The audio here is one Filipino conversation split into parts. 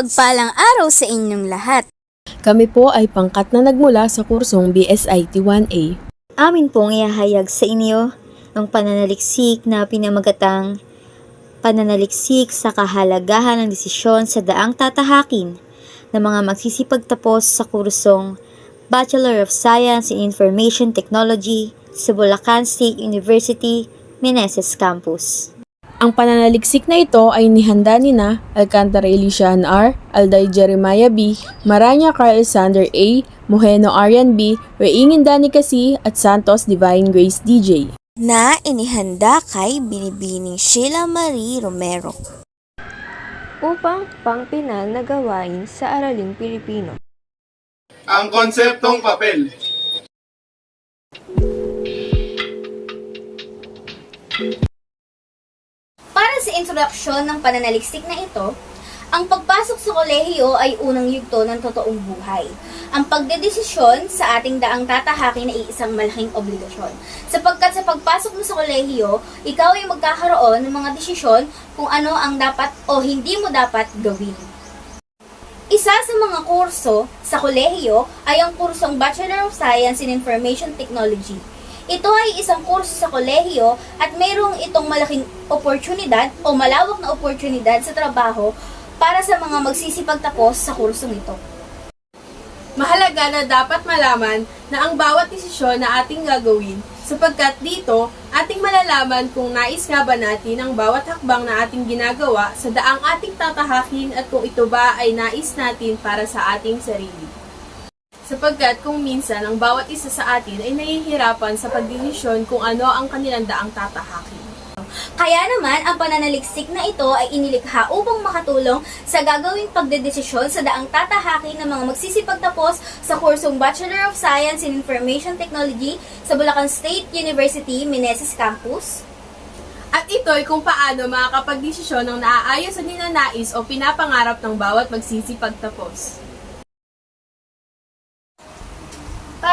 Mapagpalang araw sa inyong lahat. Kami po ay pangkat na nagmula sa kursong BSIT 1A. Amin pong ihahayag sa inyo ang pananaliksik na pinamagatang pananaliksik sa kahalagahan ng desisyon sa daang tatahakin ng mga magsisipagtapos sa kursong Bachelor of Science in Information Technology sa Bulacan State University, Meneses Campus. Ang pananaliksik na ito ay nihanda ni na Alcantara Elisian R., Alday Jeremiah B., Maranya Carl Alexander A., Moheno Arian B., Reingin Danica C., at Santos Divine Grace DJ. Na inihanda kay Binibining Sheila Marie Romero. upang pangpinal na gawain sa Araling Pilipino. Ang konseptong papel. Introduksyon ng pananaliksik na ito, ang pagpasok sa kolehiyo ay unang yugto ng totoong buhay. Ang pagdedesisyon sa ating daang tatahakin ay isang malaking obligasyon. Sapagkat sa pagpasok mo sa kolehiyo, ikaw ay magkakaroon ng mga desisyon kung ano ang dapat o hindi mo dapat gawin. Isa sa mga kurso sa kolehiyo ay ang kursong Bachelor of Science in Information Technology. Ito ay isang kurso sa kolehiyo at mayroong itong malaking oportunidad o malawak na oportunidad sa trabaho para sa mga magsisipagtapos sa kursong ito. Mahalaga na dapat malaman na ang bawat desisyon na ating gagawin sapagkat dito ating malalaman kung nais nga ba natin ang bawat hakbang na ating ginagawa sa daang ating tatahakin at kung ito ba ay nais natin para sa ating sarili. Sapagkat kung minsan ang bawat isa sa atin ay nahihirapan sa pagdesisyon kung ano ang kanilang daang tatahakin. Kaya naman, ang pananaliksik na ito ay inilikha upang makatulong sa gagawing pagdedesisyon sa daang tatahakin ng mga magsisipagtapos sa kursong Bachelor of Science in Information Technology sa Bulacan State University, Meneses Campus. At ito ay kung paano makakapagdesisyon ng naaayon sa ninanais o pinapangarap ng bawat magsisipagtapos.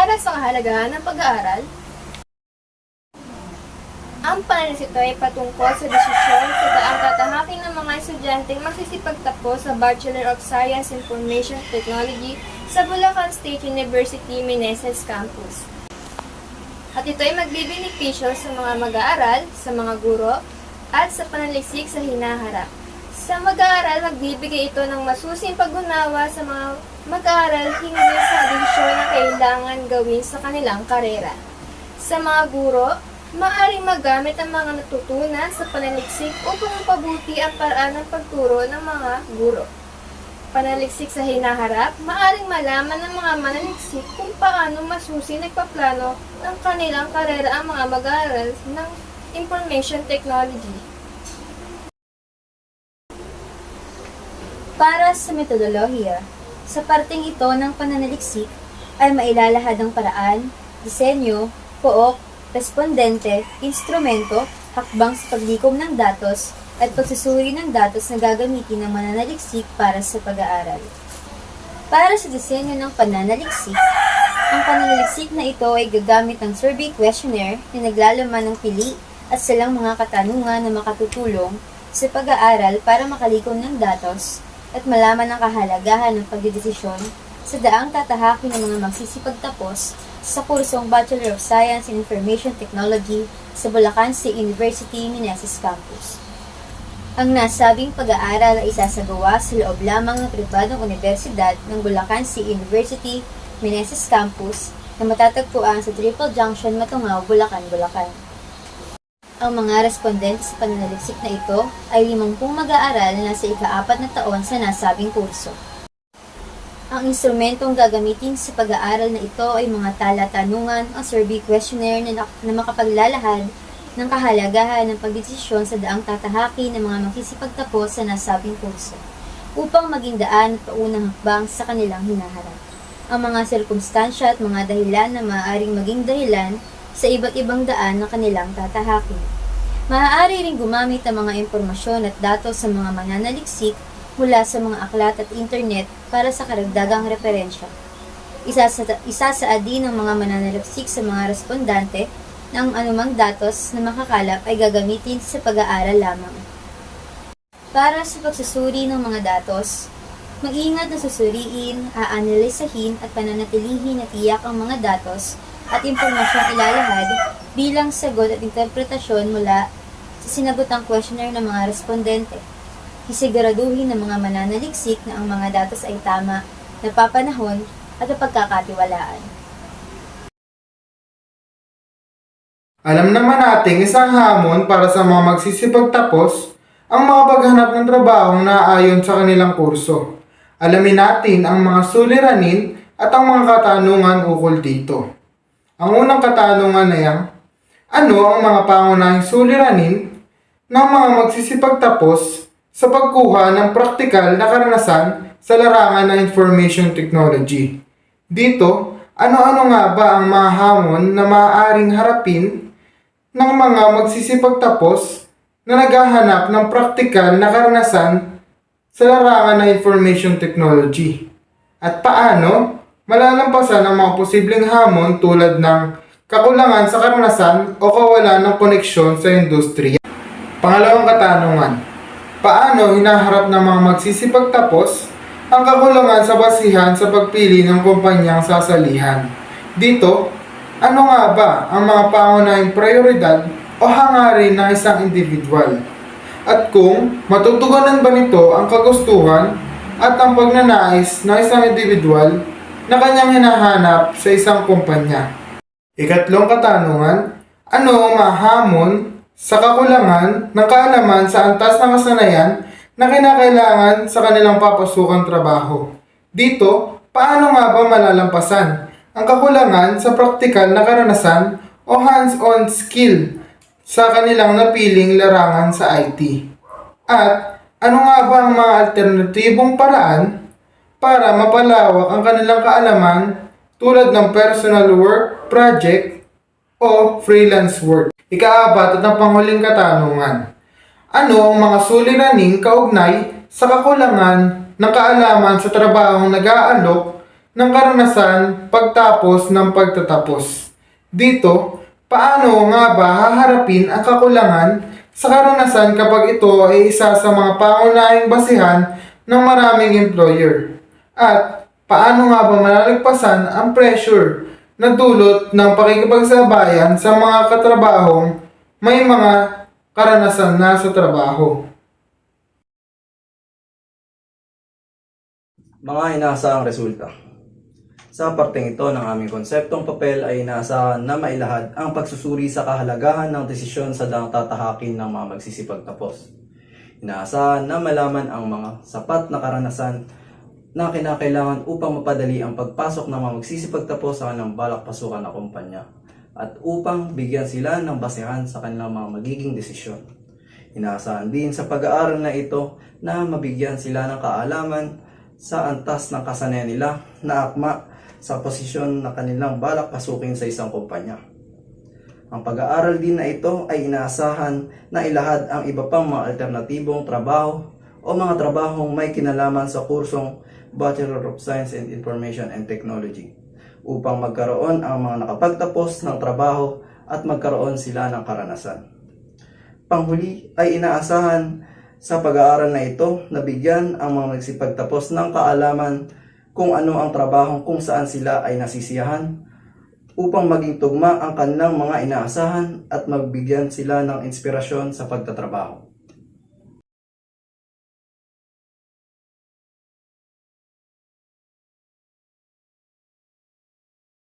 Para sa kahalagahan ng pag-aaral, ang panaliksik ito ay patungkol sa desisyon sa daang tatahakin ng mga estudyanteng magsisipagtapos sa Bachelor of Science Information Technology sa Bulacan State University, Meneses Campus. At ito ay magbibenepisyo sa mga mag-aaral, sa mga guro, at sa panaliksik sa hinaharap. Sa mag-aaral, magbibigay ito ng masusing pag-unawa sa mga mag-aaral hinggil sa desisyon na kailangan gawin sa kanilang karera. Sa mga guro, maaaring magamit ang mga natutunan sa panaliksik upang mapabuti ang paraan ng pagturo ng mga guro. Panaliksik sa hinaharap, maaaring malaman ng mga manaliksik kung paano masusi nagpaplano ng kanilang karera ang mga mag-aaral ng information technology. Para sa metodolohiya, sa parteng ito ng pananaliksik ay mailalahad ang paraan, disenyo, pook, respondente, instrumento, hakbang sa paglikom ng datos, at pagsusuri ng datos na gagamitin ng mananaliksik para sa pag-aaral. Para sa disenyo ng pananaliksik, ang pananaliksik na ito ay gagamit ng survey questionnaire na naglalaman ng pili at silang mga katanungan na makatutulong sa pag-aaral para makalikom ng datos at malaman ang kahalagahan ng pagdedesisyon sa daang tatahakin ng mga magsisipagtapos sa kursong Bachelor of Science in Information Technology sa Bulacan State University, Meneses Campus. Ang nasabing pag-aaral ay isasagawa sa loob lamang ng pribadong universidad ng Bulacan State University, Meneses Campus na matatagpuan sa Triple Junction, Matungaw, Bulacan, Bulacan. Ang mga respondente sa pananaliksik na ito ay limangpung mag-aaral na nasa ika-apat na taon sa nasabing kurso. Ang instrumentong gagamitin sa pag-aaral na ito ay mga tala-tanungan o survey questionnaire na, na makapaglalahad ng kahalagahan ng pagdesisyon sa daang tatahaki ng mga magsisipagtapos sa nasabing kurso upang maging daan at paunang hakbang sa kanilang hinaharap. Ang mga sirkumstansya at mga dahilan na maaaring maging dahilan sa iba't ibang daan na kanilang tatahakin. Maaari ring gumamit ang mga impormasyon at datos sa mga mananaliksik mula sa mga aklat at internet para sa karagdagang referensya. Isa sa, isa sa adin ng mga mananaliksik sa mga respondante na ang anumang datos na makakalap ay gagamitin sa pag-aaral lamang. Para sa pagsusuri ng mga datos, Mag-iingat na susuriin, aanalisahin at pananatilihin na tiyak ang mga datos at impormasyong ilalahad bilang sagot at interpretasyon mula sa sinagutang questionnaire ng mga respondente. Isiguraduhin ng mga mananaliksik na ang mga datos ay tama, napapanahon at napagkakatiwalaan. Alam naman nating isang hamon para sa mga magsisipagtapos ang mga paghanap ng trabahong naaayon sa kanilang kurso. Alamin natin ang mga suliranin at ang mga katanungan ukol dito. Ang unang katanungan ay ang, ano ang mga pangunahing suliranin ng mga magsisipagtapos sa pagkuha ng praktikal na karanasan sa larangan ng information technology? Dito, ano-ano nga ba ang mga hamon na maaaring harapin ng mga magsisipagtapos na naghahanap ng praktikal na karanasan sa larangan ng information technology? At paano malalampasan ang mga posibleng hamon tulad ng kakulangan sa karanasan o kawalan ng koneksyon sa industriya? Pangalawang katanungan, paano hinaharap ng mga magsisipagtapos ang kakulangan sa basihan sa pagpili ng kumpanyang sasalihan? Dito, ano nga ba ang mga pangunahing prioridad o hangarin ng isang individual? At kung matutugunan ba nito ang kagustuhan at ang pagnanais ng isang individual na kanyang hinahanap sa isang kumpanya? Ikatlong katanungan, ano ang mahamon sa kakulangan ng kaalaman sa antas ng kasanayan na kinakailangan sa kanilang papasukang trabaho? Dito, paano nga ba malalampasan ang kakulangan sa praktikal na karanasan o hands-on skill sa kanilang napiling larangan sa IT? At ano nga ba ang mga alternatibong paraan para mapalawak ang kanilang kaalaman tulad ng personal work, project, o freelance work? Ikaapat at ang panghuling katanungan. Ano ang mga suliraning kaugnay sa kakulangan ng kaalaman sa trabahong nag-aalok ng karanasan pagtapos ng pagtatapos? Dito, paano nga ba haharapin ang kakulangan sa karanasan kapag ito ay isa sa mga pangunahing basihan ng maraming employer? At paano nga ba malalagpasan ang pressure na dulot ng pakikipagsabayan sa mga katrabahong may mga karanasan na sa trabaho? Mga inaasahang resulta. Sa parteng ito ng aming konseptong papel ay inaasahan na mailahad ang pagsusuri sa kahalagahan ng desisyon sa daang tatahakin ng mga magsisipagtapos. Inaasahan na malaman ang mga sapat na karanasan na kinakailangan upang mapadali ang pagpasok ng mga magsisipagtapos sa kanilang balak pasukan na kumpanya at upang bigyan sila ng basehan sa kanilang mga magiging desisyon. Inaasahan din sa pag-aaral na ito na mabigyan sila ng kaalaman sa antas ng kasanayan nila na akma sa posisyon na kanilang balak pasukin sa isang kumpanya. Ang pag-aaral din na ito ay inaasahan na ilahad ang iba pang mga alternatibong trabaho o mga trabahong may kinalaman sa kursong Bachelor of Science in Information and Technology upang magkaroon ang mga nakapagtapos ng trabaho at magkaroon sila ng karanasan. Panghuli ay inaasahan sa pag-aaral na ito na bigyan ang mga nagsipagtapos ng kaalaman kung ano ang trabahong kung saan sila ay nasisiyahan upang maging tugma ang kanilang mga inaasahan at magbigyan sila ng inspirasyon sa pagtatrabaho.